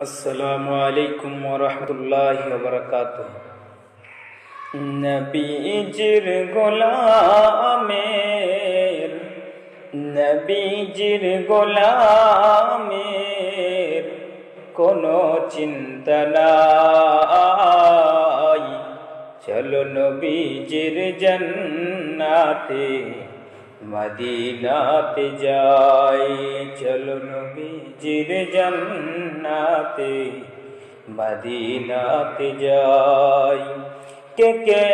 আসসালামু আলাইকুম ওরহমতুল্লাহ বরকাত নবীজির গোলামের নবীজির গোলামের কোনো চিন্তা নাই। চলো নবীজির জন্নাতে মদিনাতে যাই, চলো নবীজির জন্নাতে। মদিনাতে যাই, কে কে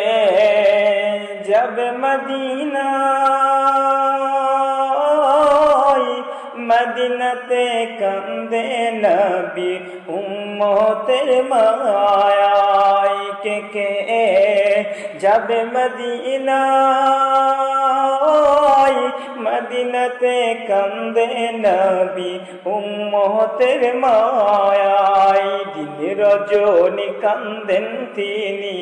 জব মদিনা মদিনতে কান্দে নবী উম্মতের মায়াই কে কে যাবে মদিনা মদিনতে কান্দে নবী, উম্মতের মায়াই দিন রজনী কান্দেন তিনি,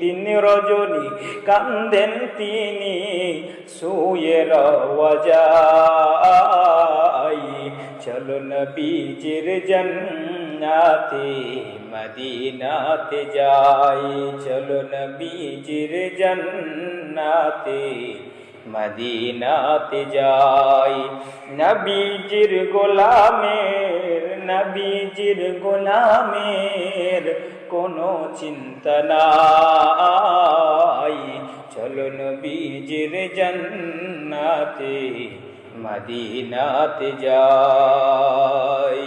দিন রজনী কান্দেন তিনি, শুয়ে রওয়াজাই চলো নবীজির জন্নাতে, মদিনাতে যাই। চলো নবীজির জন্নাতে মদিনাতে যাই। নবীজির গোলামের নবীজির গোলামের কোনো চিন্তা নাই। চলো নবীজির জন্নাতে, মদিনাতে যাই।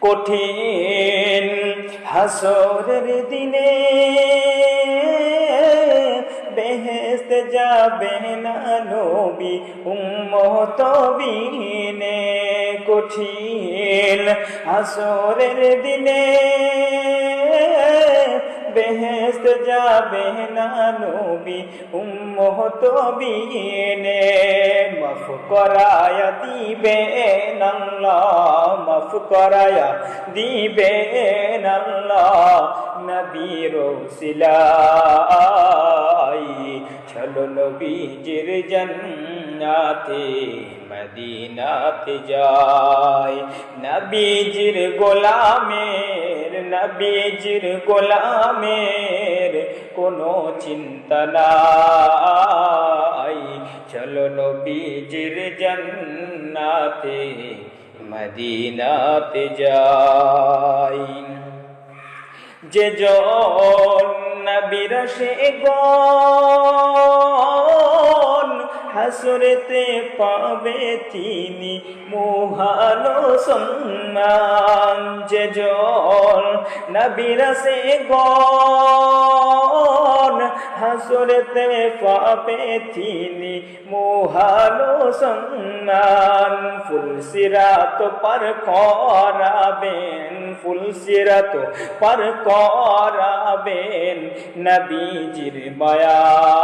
কঠিন হাসরের দিনে বেহেস্ত যাবে না নবী উম্মত বিনে কঠিন আসরের দিনে। বেহেস্ত যাবে না নবী, উম্মত বিনে। মাফ করায়া দিবে আল্লাহ, মাফ করায়া দিবে আল্লাহ। নবীর সিলাই চলো নবীজির জন্নাতে মদিনাতে যাই নবীজির গোলামের নবীজির গোলামের কোনো চিন্তা নাই। চলো নবীজির জন্নাতে, মদিনাতে যাই। যে জন নবীর সে গন হাসরেতে পাবে তিনি মোহানো সম্মান যে জন নবীর সে গন হাসরেতে পাবে তিনি মোহানো সম্মান ফুল সিরাত পার করাবেন, ফুল সিরাত পার করাবেন নবীজির চলো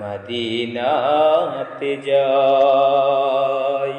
মদিনাতে যাই।